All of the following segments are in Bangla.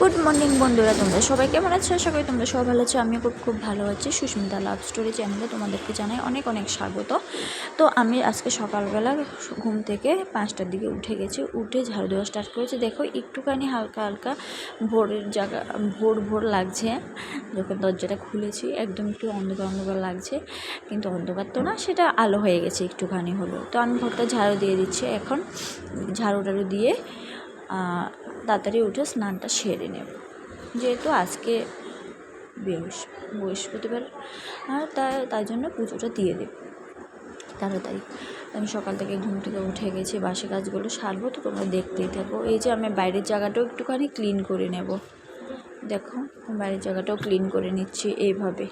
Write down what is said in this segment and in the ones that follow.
গুড মর্নিং বন্ধুরা, তোমরা সবাই কেমন আছো? আশা করি তোমরা সবাই ভালো আছো। আমিও খুব খুব ভালো আছি। সুস্মিতা লাভ স্টোরি চ্যানেলে তোমাদেরকে জানাই অনেক অনেক স্বাগত। তো আমি আজকে সকালবেলা ঘুম থেকে পাঁচটার দিকে উঠে গেছি। উঠে ঝাড়ু দেওয়া স্টার্ট করেছি। দেখো, একটুখানি হালকা হালকা ভোরের জায়গা, ভোর ভোর লাগছে। যখন দরজাটা খুলেছি। একদম একটু অন্ধকার অন্ধকার লাগছে। কিন্তু অন্ধকার তো না, সেটা আলো হয়ে গেছে একটুখানি হলো তো আমি ঘরটা ঝাড়ু দিয়ে দিচ্ছি এখন। ঝাড়ু টাড়ু দিয়ে তাড়াতাড়ি উঠে স্নানটা সেরে নেব। যেহেতু আজকে বৃহস্প বৃহস্পতিবার, আর তাই তাই জন্য পুজোটা দিয়ে দেব। তাড়াতাড়ি। আমি সকাল থেকে ঘুম থেকে উঠে গেছি, বাসি কাজগুলো সারবো, তো তোমরা দেখতেই থাকো। এই যে আমি বাইরের জায়গাটাও একটুখানি ক্লিন করে নেব। দেখো, বাইরের জায়গাটাও ক্লিন করে নিচ্ছি এইভাবে।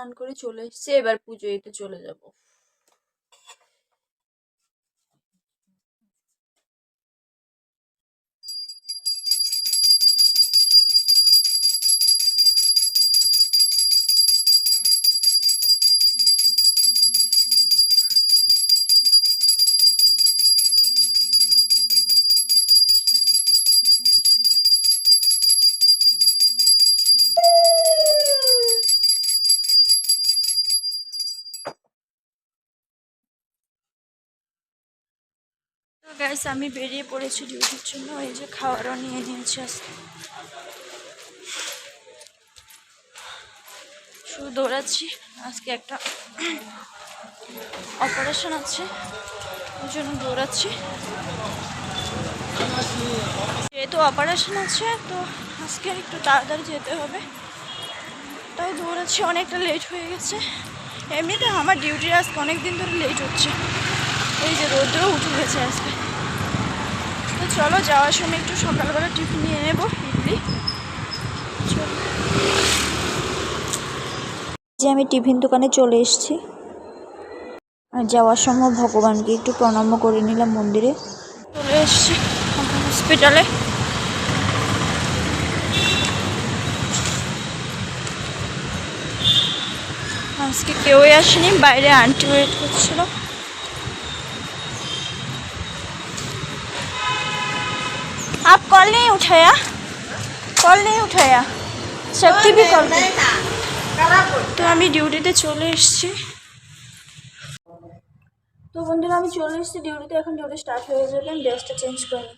স্নান করে চলে এসছে এবার পুজো দিতে চলে যাব। তো গ্যাস আমি বেরিয়ে পড়েছি ডিউটির জন্য। এই যে খাবারও নিয়ে নিয়েছি আজকে। শুধু দৌড়াচ্ছি। আজকে একটা অপারেশন আছে। ওই জন্য দৌড়াচ্ছি। যেহেতু অপারেশন আছে, তো আজকে একটু তাড়াতাড়ি যেতে হবে। তাই দৌড়াচ্ছি, অনেকটা লেট হয়ে গেছে। এমনিতে আমার ডিউটি আজকে অনেক দিন ধরে লেট হচ্ছে। এই যে রোদ্র উঠে গেছে আজকে। চলো, যাওয়ার সময় একটু সকালবেলা টিফিন নিয়ে নেব, ইডলি। যে আমি টিফিন দোকানে চলে এসেছি। আর যাওয়ার সময় ভগবানকে একটু প্রণাম করে নিলাম মন্দিরে। চলে এসেছি হসপিটালে আজকে কেউই আসেনি, বাইরে আন্টি ওয়েট করছিল। आप कॉल नहीं उठाया कॉल नहीं उठाया शक्ति भी कॉल তো আমি ডিউটিতে চলে এসেছি তো বন্ধুরা আমি চলে এসেছি ডিউটিতে এখন ডিউটি স্টার্ট হয়ে যাবে আমি ড্রেসটা চেঞ্জ করে নিই।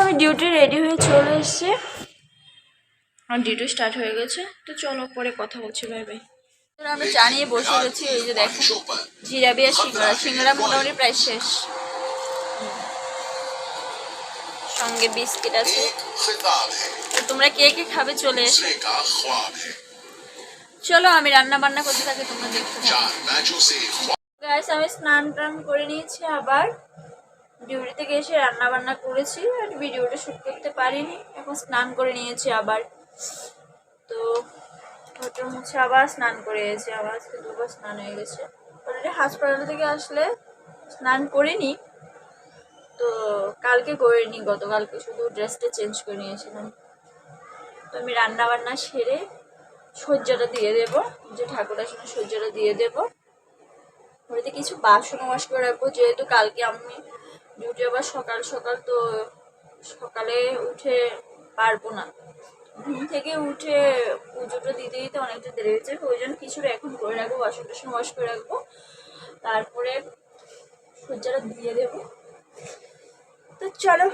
আমি ডিউটি রেডি হয়ে চলে এসেছি আমার ডিউটি স্টার্ট হয়ে গেছে তো চলো পরে কথা বলছি ভাই ভাই আমরা জানিয়ে বসে গেছি, এই যে দেখো জিরাবি আর সিঙ্গড়া। সিঙ্গড়া মোটামুটি প্রায় শেষ। সঙ্গে বিস্কিট আছে। তোমরা কে কে খাবে চলে এসে। চলো, আমি রান্না বান্না করতে থাকি, তোমরা দেখতে গাইস আমি স্নান টান করে নিয়েছি আবার। ডিউটি থেকে এসে রান্না বান্না করেছি, আর ভিডিওটা শুট করতে পারিনি। এখন স্নান করে নিয়েছি আবার। তো ওটা মুছে আবার স্নান করে গেছি আবার আজকে দুবার স্নান হয়ে গেছে। অলরেডি হাসপাতাল থেকে আসলে স্নান করিনি, তো কালকে করিনি গতকালকে, শুধু ড্রেসটা চেঞ্জ করে নিয়েছিলাম। তো আমি রান্না বান্না সেরে সজ্জাটা দিয়ে দেবো, যে ঠাকুর আসনে সজ্জাটা দিয়ে দেবো। বাড়িতে কিছু বাসন ওয়াশ করে রাখব, যেহেতু কালকে আমি ডিউটি আবার সকাল সকাল তো সকালে উঠে পারব না। ঘুম থেকে উঠে পুজোটা দিতে দিতে অনেকটা দেরি হয়েছে। ওই জন্য কিছুটা এখন করে রাখব, বাসন টাসন ওয়াশ করে রাখব। তারপরে সজ্জাটা দিয়ে দেবো। তো চলো,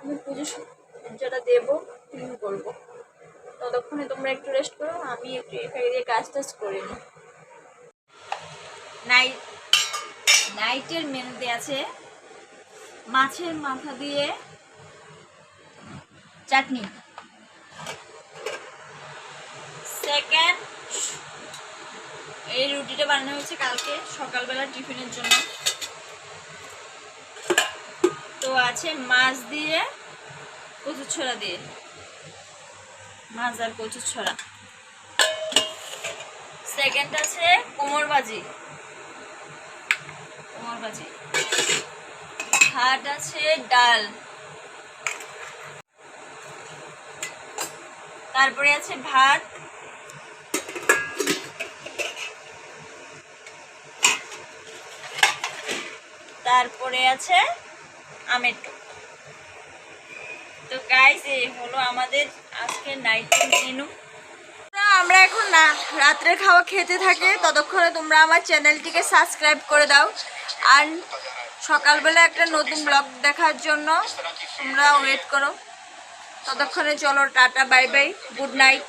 আমি পুজো সজ্জাটা দেবো ক্লিন করব। ততক্ষণে তোমরা একটু রেস্ট করো, আমি একটু এখানে দিয়ে কাজ টাজ করে নিই। নাইট নাইটের মেনুতে আছে মাছের মাথা দিয়ে চাটনি। সেকেন্ড এই রুটিটা বানানো হয়েছে কালকে সকালবেলা টিফিনের জন্য। তো আছে মাছ দিয়ে কচুর ছড়া দিয়ে। মাছ আর কচুর ছড়া। সেকেন্ড আছে কোমর ভাজি। কোমর ভাজি। ভাত আছে ডাল। তারপরে আছে ভাত। তারপরে আছে আমের টক। তো গাইস এই হলো আমাদের আজকের নাইটের মেনু আমরা এখন না, রাত্রে খাওয়া খেতে থাকে, ততক্ষণে তোমরা আমার চ্যানেলটিকে সাবস্ক্রাইব করে দাও। আর সকালবেলা একটা নতুন ব্লগ দেখার জন্য তোমরা ওয়েট করো। ততক্ষণে চলো, ta-ta bye bye good night